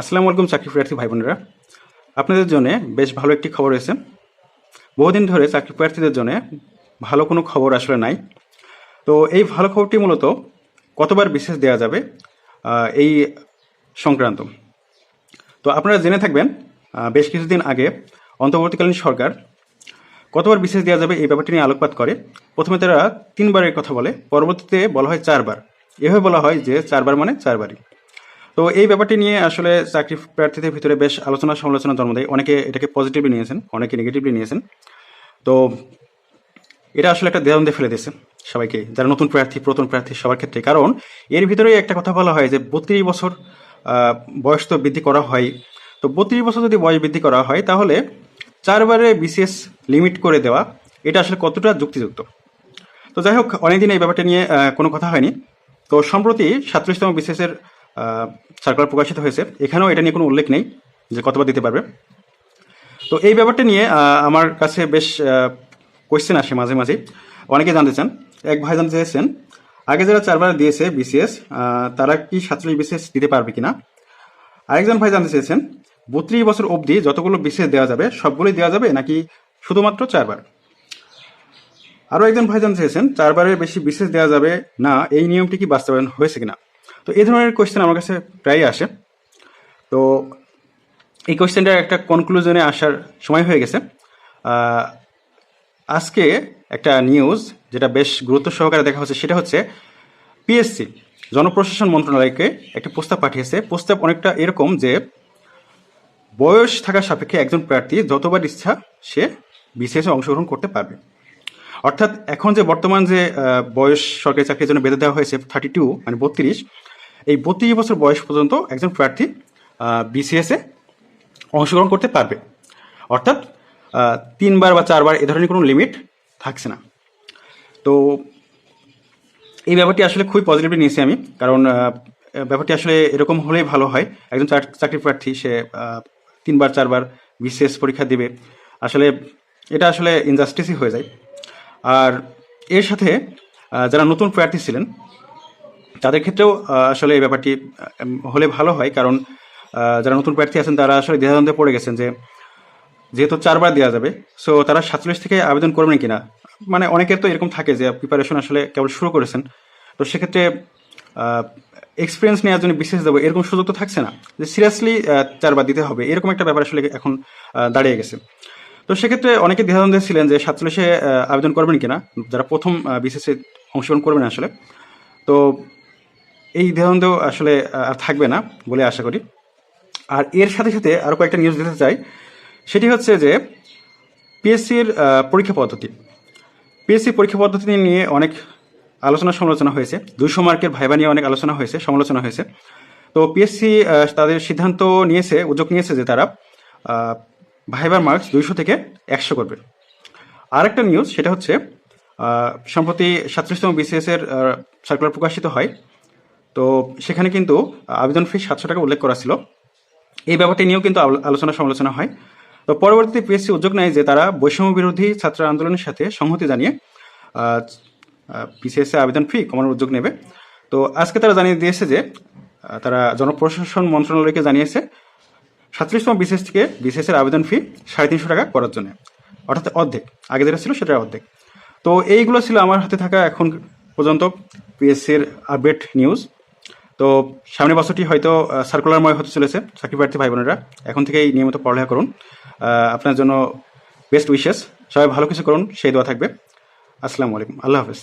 আসসালামু আলাইকুম, চাকরি প্রার্থী ভাই বোনেরা আপনাদের জন্য বেশ ভালো একটি খবর রয়েছে। বহুদিন ধরে চাকরি প্রার্থীদের জন্য ভালো কোনো খবর আসলে নাই। তো এই ভালো খবরটি মূলত কতবার বিশেষ দেওয়া যাবে এই সংক্রান্ত। তো আপনারা জেনে থাকবেন বেশ কিছুদিন আগে অন্তর্বর্তীকালীন সরকার কতবার বিশেষ দেওয়া যাবে এই ব্যাপারটি নিয়ে আলোকপাত করে। প্রথমে তারা তিনবারের কথা বলে, পরবর্তীতে বলা হয় চারবার। এভাবে বলা হয় যে চারবার মানে চারবারই। তো এই ব্যাপারটি নিয়ে আসলে চাকরি প্রার্থীদের ভিতরে বেশ আলোচনা সমালোচনা জন্ম দেয়। অনেকে এটাকে পজিটিভলি নিয়েছেন, অনেকে নেগেটিভলি নিয়েছেন। তো এটা আসলে একটা দ্বিধাদ্বন্দ্বে ফেলে দিয়েছে সবাইকে, যারা নতুন প্রার্থী প্রথম প্রার্থী সবার ক্ষেত্রে। কারণ এর ভিতরেই একটা কথা বলা হয় যে বত্রিশ বছর বয়স তো বৃদ্ধি করা হয়। তো বত্রিশ বছর যদি বয়স বৃদ্ধি করা হয়, তাহলে চারবারে বিশেষ লিমিট করে দেওয়া, এটা আসলে কতটা যুক্তিযুক্ত? তো যাই হোক, অনেকদিন এই ব্যাপারটা নিয়ে কোনো কথা হয়নি। তো সম্প্রতি সাতত্রিশতম বিশেষের সার্কুলার প্রকাশিত হয়েছে। এখানেও এটা নিয়ে কোনো উল্লেখ নেই যে কতবার দিতে পারবে। তো এই ব্যাপারটা নিয়ে আমার কাছে বেশ কোয়েশ্চেন আসে মাঝে মাঝে। অনেকে জানতে চান। এক ভাই জানতে চেয়েছেন, আগে যারা চারবার দিয়েছে বিসিএস তারা কি সাতচল্লিশ বিসিএস দিতে পারবে কিনা? আরেকজন ভাই জানতে চেয়েছেন, বত্রিশ বছর অবধি যতগুলো বিসিএস দেওয়া যাবে, সবগুলোই দেওয়া যাবে নাকি শুধুমাত্র চারবার? আরও একজন ভাই জানতে চেয়েছেন, চারবারের বেশি বিশেষ দেওয়া যাবে না, এই নিয়মটি কি বাস্তবায়ন হয়েছে কিনা? তো এই ধরনের কোয়েশ্চেন আমার কাছে প্রায়ই আসে। তো এই কোয়েশ্চেনটার একটা কনক্লুশনে আসার সময় হয়ে গেছে। আজকে একটা নিউজ যেটা বেশ গুরুত্ব সহকারে দেখা হচ্ছে, সেটা হচ্ছে পিএসসি জনপ্রশাসন মন্ত্রণালয়কে একটা প্রস্তাব পাঠিয়েছে। প্রস্তাব অনেকটা এরকম যে, বয়স থাকার সাপেক্ষে একজন প্রার্থী যতবার ইচ্ছা সে বিসিএসে অংশগ্রহণ করতে পারবে। অর্থাৎ এখন যে বর্তমান যে বয়স সরকারি চাকরির জন্য বেঁধে দেওয়া হয়েছে থার্টি টু মানে বত্রিশ এই বত্রিশ বছর বয়স পর্যন্ত একজন প্রার্থী বিসিএসে অংশগ্রহণ করতে পারবে। অর্থাৎ তিনবার বা চারবার এ ধরনের কোনো লিমিট থাকছে না। তো এই ব্যাপারটি আসলে খুবই পজিটিভলি নিয়েছি আমি, কারণ ব্যাপারটি আসলে এরকম হলেই ভালো হয়। একজন চাক- চাকরি প্রার্থী, সে তিনবার, চারবার বিশেষ পরীক্ষা দিবে। আসলে এটা আসলে ইনজাস্টিসই হয়ে যায়। আর এর সাথে যারা নতুন প্রার্থী ছিলেন তাদের ক্ষেত্রেও আসলে এই ব্যাপারটি হলে ভালো হয়। কারণ যারা নতুন প্রার্থী আছেন, তারা আসলে দ্বিধাদ্বন্দ্বে পড়ে গেছেন যে, যেহেতু চারবার দেওয়া যাবে সো তারা সাতচল্লিশ থেকে আবেদন করবেন কিনা? মানে অনেকের তো এরকম থাকে যে প্রিপারেশন আসলে কেবল শুরু করেছেন। তো সেক্ষেত্রে এক্সপিরিয়েন্স নেওয়ার জন্য বিশেষ দেবো, এরকম সুযোগ তো থাকছে না। যে সিরিয়াসলি চারবার দিতে হবে, এরকম একটা ব্যাপার আসলে এখন দাঁড়িয়ে গেছে। তো সেক্ষেত্রে অনেকে দ্বিধাদ্বন্দ্বে ছিলেন যে, সাতচল্লিশে আবেদন করবেন কিনা? যারা প্রথম বিশেষে অংশগ্রহণ করবেন আসলে। তো এই দ্বিধাদ্বন্দ্ব আসলে আর থাকবে না বলে আশা করি। আর এর সাথে সাথে আরও কয়েকটা নিউজ দিতে চাই। সেটি হচ্ছে যে পিএসসির পরীক্ষা পদ্ধতি। পিএসসি পরীক্ষা পদ্ধতি নিয়ে অনেক আলোচনা সমালোচনা হয়েছে। দুশো মার্কের ভাইবা নিয়ে অনেক আলোচনা হয়েছে, সমালোচনা হয়েছে। তো পিএসসি তাদের সিদ্ধান্ত নিয়েছে, উদ্যোগ নিয়েছে যে তারা ভাইবার মার্কস দুইশো থেকে একশো করবে। আরেকটা নিউজ সেটা হচ্ছে সম্প্রতি সাতত্রিশতম বিসিএস এর সার্কুলার প্রকাশিত হয়। তো সেখানে কিন্তু আবেদন ফি সাতশো টাকা উল্লেখ করা ছিল। এই ব্যাপারটি নিয়েও কিন্তু আলো- আলোচনা সমালোচনা হয়। তো পরবর্তীতে পিএসসি উদ্যোগ নেয় যে তারা বৈষম্য বিরোধী ছাত্র আন্দোলনের সাথে সংহতি জানিয়ে পিসিএস আবেদন ফি কমানোর উদ্যোগ নেবে। তো আজকে তারা জানিয়ে দিয়েছে যে তারা জনপ্রশাসন মন্ত্রণালয়কে জানিয়েছে সাতত্রিশতম বিসিএস থেকে এর আবেদন ফি সাড়ে তিনশো টাকা করার জন্য। অর্থাৎ অর্ধেক, আগে যেটা ছিল সেটা অর্ধেক। তো এইগুলো ছিল আমার হাতে থাকা এখন পর্যন্ত পিএসসির আপডেট নিউজ। তো সামনের বছরটি হয়তো সার্কুলারময় হতে চলেছে চাকরি প্রার্থী ভাই বোনেরা এখন থেকেই নিয়মিত পড়ালেখা করুন। আপনার জন্য বেস্ট উইশেস সবাই ভালো কিছু করুন, সেই দোয়া থাকবে। আসসালামু আলাইকুম। আল্লাহ হাফেজ।